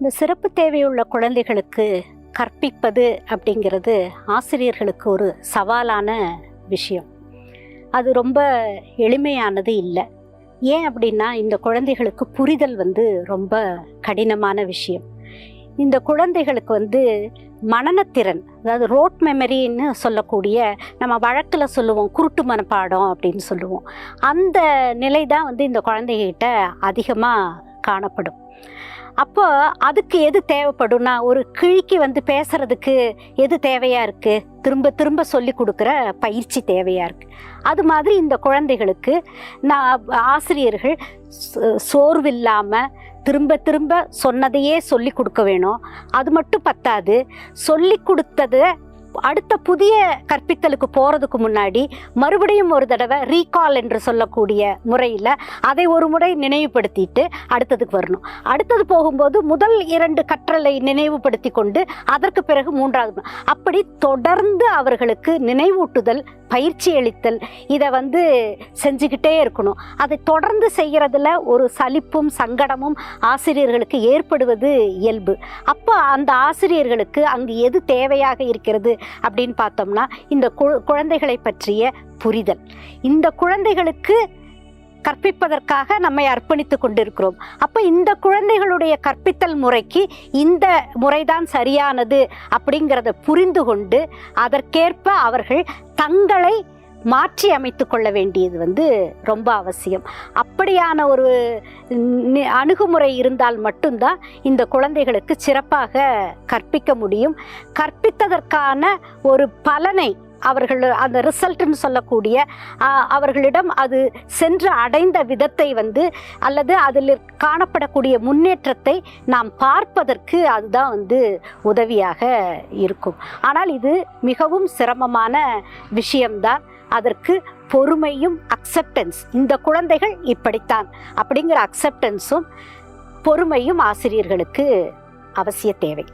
இந்த சிறப்பு தேவையுள்ள குழந்தைகளுக்கு கற்பிப்பது அப்படிங்கிறது ஆசிரியர்களுக்கு ஒரு சவாலான விஷயம். அது ரொம்ப எளிமையானது இல்லை. ஏன் அப்படின்னா இந்த குழந்தைகளுக்கு புரிதல் வந்து ரொம்ப கடினமான விஷயம். இந்த குழந்தைகளுக்கு வந்து மனனத்திறன் அதாவது ரோட் மெமரின்னு சொல்லக்கூடிய நம்ம வழக்கில் சொல்லுவோம் குருட்டு மனப்பாடம் அப்படின்னு சொல்லுவோம். அந்த நிலை தான் வந்து இந்த குழந்தைகிட்ட அதிகமாக காணப்படும். அப்போ அதுக்கு எது தேவைப்படும்னா ஒரு கிழிக்கு வந்து பேசுறதுக்கு எது தேவையாக இருக்குது திரும்ப திரும்ப சொல்லி கொடுக்குற பயிற்சி தேவையாக இருக்குது அது மாதிரி இந்த குழந்தைகளுக்கு நான் ஆசிரியர்கள் சோர்வு சோர்வில்லாமல் திரும்ப திரும்ப சொன்னதையே சொல்லி கொடுக்க வேணும். அது மட்டும் பத்தாது. சொல்லி கொடுத்தது அடுத்த புதிய கற்பித்தலுக்கு போகிறதுக்கு முன்னாடி மறுபடியும் ஒரு தடவை ரீகால் என்று சொல்லக்கூடிய முறையில் அதை ஒரு முறை நினைவுபடுத்திட்டு அடுத்ததுக்கு வரணும். அடுத்தது போகும்போது முதல் இரண்டு கற்றலை நினைவுபடுத்தி கொண்டு அதற்கு பிறகு மூன்றாவது அப்படி தொடர்ந்து அவர்களுக்கு நினைவூட்டுதல் பயிற்சி அளித்தல் இதை வந்து செஞ்சுக்கிட்டே இருக்கணும். அதை தொடர்ந்து செய்கிறதுல ஒரு சலிப்பும் சங்கடமும் ஆசிரியர்களுக்கு ஏற்படுவது இயல்பு. அப்போ அந்த ஆசிரியர்களுக்கு அங்கு எது தேவையாக இருக்கிறது? அப்படின்னு பார்த்தோம்னா இந்த கு- குழந்தைகளை பற்றிய புரிதல். இந்த குழந்தைகளுக்கு கற்பிப்பதற்காக நம்மை அர்ப்பணித்து கொண்டிருக்கிறோம். அப்போ இந்த குழந்தைகளுடைய கற்பித்தல் முறைக்கு இந்த முறைதான் சரியானது அப்படிங்கிறத புரிந்து கொண்டு அதற்கேற்ப அவர்கள் தங்களை மாற்றி அமைத்து கொள்ள வேண்டியது வந்து ரொம்ப அவசியம். அப்படியான ஒரு அணுகுமுறை இருந்தால் மட்டும்தான் இந்த குழந்தைகளுக்கு சிறப்பாக கற்பிக்க முடியும். கற்பித்ததற்கான ஒரு பலனை அவர்கள் அந்த ரிசல்ட்னு சொல்லக்கூடிய அவர்களிடம் அது சென்று அடைந்த விதத்தை வந்து அல்லது அதில் காணப்படக்கூடிய முன்னேற்றத்தை நாம் பார்ப்பதற்கு அதுதான் வந்து உதவியாக இருக்கும். ஆனால் இது மிகவும் சிரமமான விஷயம்தான். அதற்கு பொறுமையும் அக்செப்டன்ஸ் இந்த குழந்தைகள் இப்படித்தான். அப்படிங்கிற அக்செப்டன்ஸும் பொறுமையும் ஆசிரியர்களுக்கு அவசிய தேவை.